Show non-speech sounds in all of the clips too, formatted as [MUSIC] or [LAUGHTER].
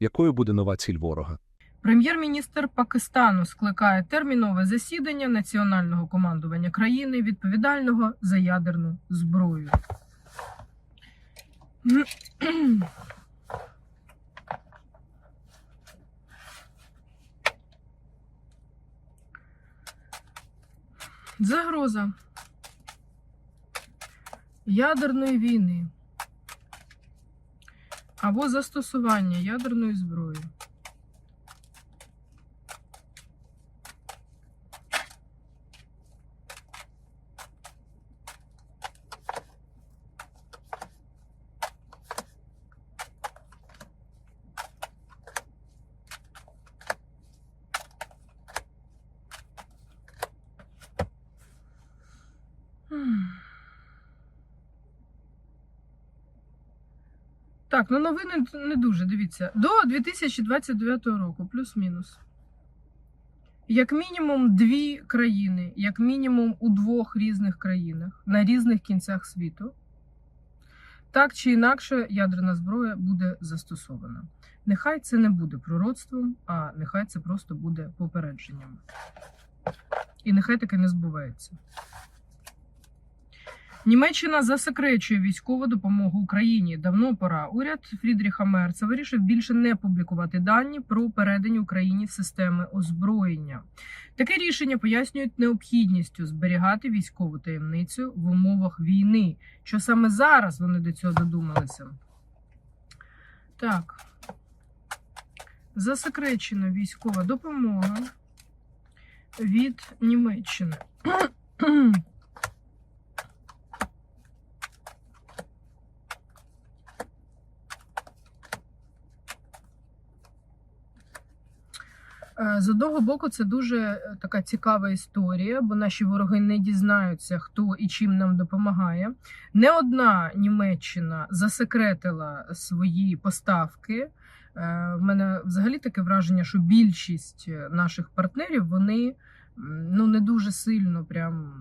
Якою буде нова ціль ворога? Прем'єр-міністр Пакистану скликає термінове засідання національного командування країни, відповідального за ядерну зброю. Загроза ядерної війни або застосування ядерної зброї. Так, ну новини не дуже, дивіться. До 2029 року, плюс-мінус. Як мінімум дві країни, як мінімум у двох різних країнах, на різних кінцях світу. Так чи інакше, ядерна зброя буде застосована. Нехай це не буде пророцтвом, а нехай це просто буде попередженням. І нехай таке не збувається. Німеччина засекречує військову допомогу Україні. Давно пора. Уряд Фрідріха Мерца вирішив більше не публікувати дані про передання Україні системи озброєння. Таке рішення пояснюють необхідністю зберігати військову таємницю в умовах війни. Що саме зараз вони до цього додумалися? Так. Засекречена військова допомога від Німеччини. [CLEARS THROAT] З одного боку, це дуже е, така цікава історія, бо наші вороги не дізнаються, хто і чим нам допомагає. Не одна Німеччина засекретила свої поставки. Е, В мене взагалі таке враження, що більшість е, наших партнерів вони ну не дуже сильно прям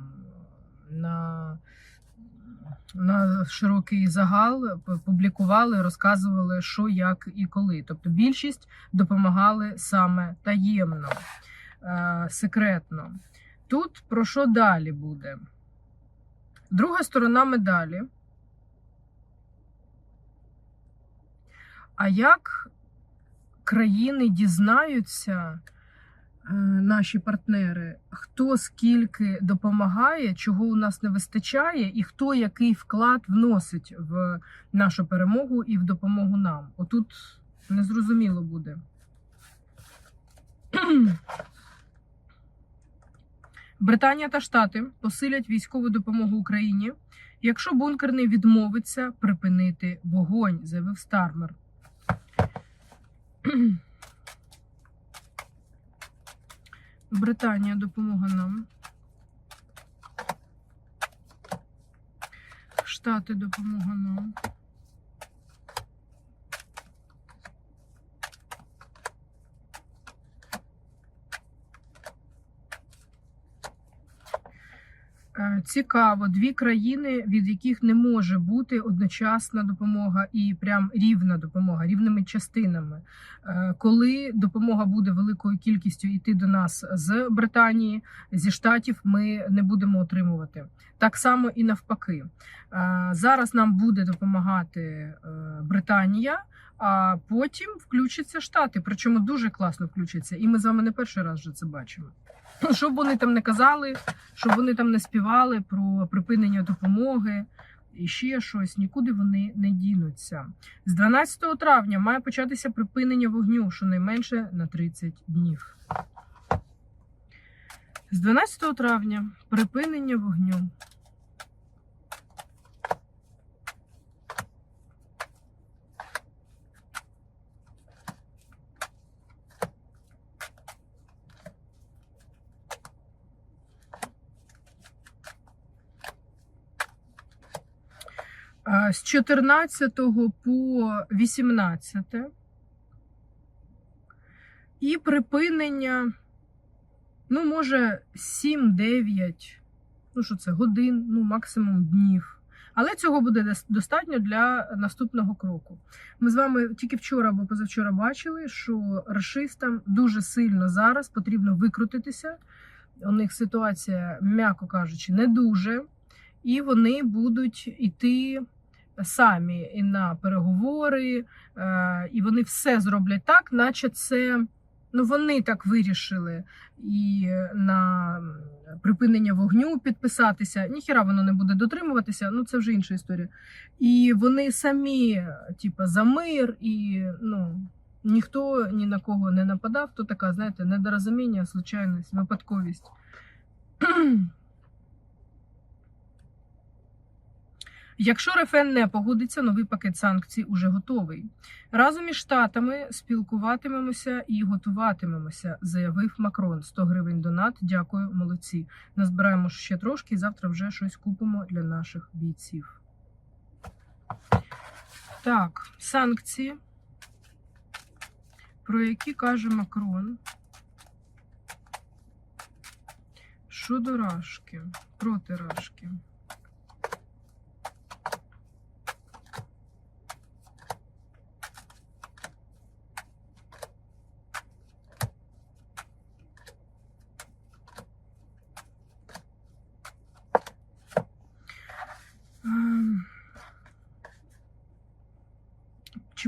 на широкий загал публікували, розказували, що, як і коли. Тобто більшість допомагали саме таємно, е, секретно. Тут про що далі буде? Друга сторона медалі. А як країни дізнаються, наші партнери, хто скільки допомагає, чого у нас не вистачає, і хто який вклад вносить в нашу перемогу і в допомогу нам? Отут незрозуміло буде. [CLEARS THROAT] Британія та Штати посилять військову допомогу Україні, якщо бункерний відмовиться припинити вогонь, заявив Стармер. [CLEARS THROAT] Британія допомога нам. Штати допомога нам. Цікаво, дві країни, від яких не може бути одночасна допомога і прям рівна допомога, рівними частинами. Е, Коли допомога буде великою кількістю йти до нас з Британії, зі штатів, ми не будемо отримувати. Так само і навпаки. Е, Зараз нам буде допомагати е, Британія. А потім включаться штати, причому дуже класно включаться, і ми з вами не перший раз вже це бачимо. [CLEARS THROAT] Щоб вони там не казали, щоб вони там не співали про припинення допомоги і ще щось, нікуди вони не дінуться. З 12 травня має початися припинення вогню, щонайменше на 30 днів. З 12 травня припинення вогню. З 14 по 18 і припинення, ну, може, 7-9, ну що це, годин, ну, максимум днів. Але цього буде достатньо для наступного кроку. Ми з вами тільки вчора або позавчора бачили, що рашистам дуже сильно зараз потрібно викрутитися. У них ситуація, м'яко кажучи, не дуже, і вони будуть іти самі і на переговори, е, і вони все зроблять так, наче це ну вони так вирішили. І на припинення вогню підписатися. Ніхіра воно не буде дотримуватися, ну це вже інша історія. І вони самі, типа, за мир, і ну. Ніхто ні на кого не нападав, то така, знаєте, недорозуміння, случайність, випадковість. Якщо РФН не погодиться, новий пакет санкцій уже готовий. Разом із штатами спілкуватимемося і готуватимемося, заявив Макрон. 100 гривень донат. Дякую, молодці. Назбираємо ще трошки і завтра вже щось купимо для наших бійців. Так, санкції, про які каже Макрон. Щодо Рашки, проти Рашки.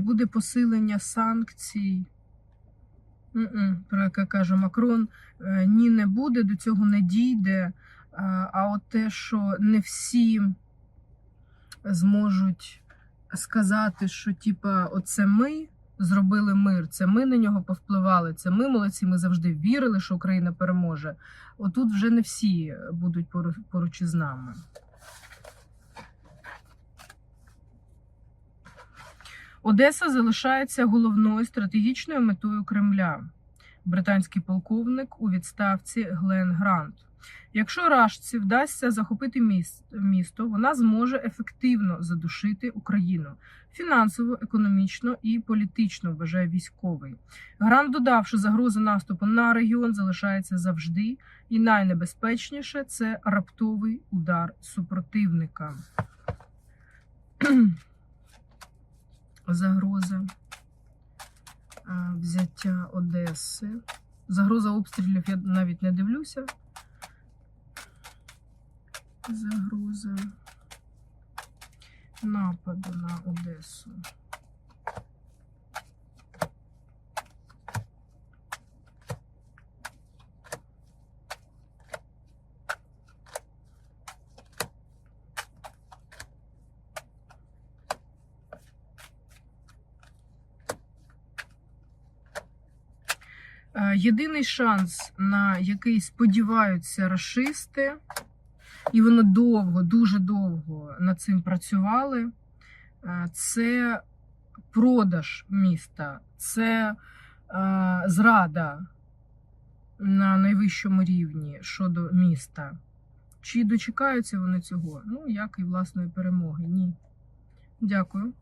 Чи буде посилення санкцій? Про яке каже Макрон, Е, ні, не буде, до цього не дійде. Е, А от те, що не всі зможуть сказати, що типа, оце ми зробили мир, це ми на нього повпливали, це ми молодці, ми завжди вірили, що Україна переможе. Отут вже не всі будуть поруч із нами. Одеса залишається головною стратегічною метою Кремля. Британський полковник у відставці Глен Грант. Якщо Рашці вдасться захопити місто, вона зможе ефективно задушити Україну фінансово, економічно і політично, вважає військовий. Грант додав, що загроза наступу на регіон залишається завжди, і найнебезпечніше це раптовий удар супротивника. Загроза е, взяття Одеси. Загроза обстрілів я навіть не дивлюся. Загроза нападу на Одесу. Єдиний шанс, на який сподіваються расисти, і вони довго, дуже довго над цим працювали, е, це продаж міста, це е, зрада на найвищому рівні щодо міста. Чи дочекаються вони цього? Ну, як і власної перемоги? Ні. Дякую.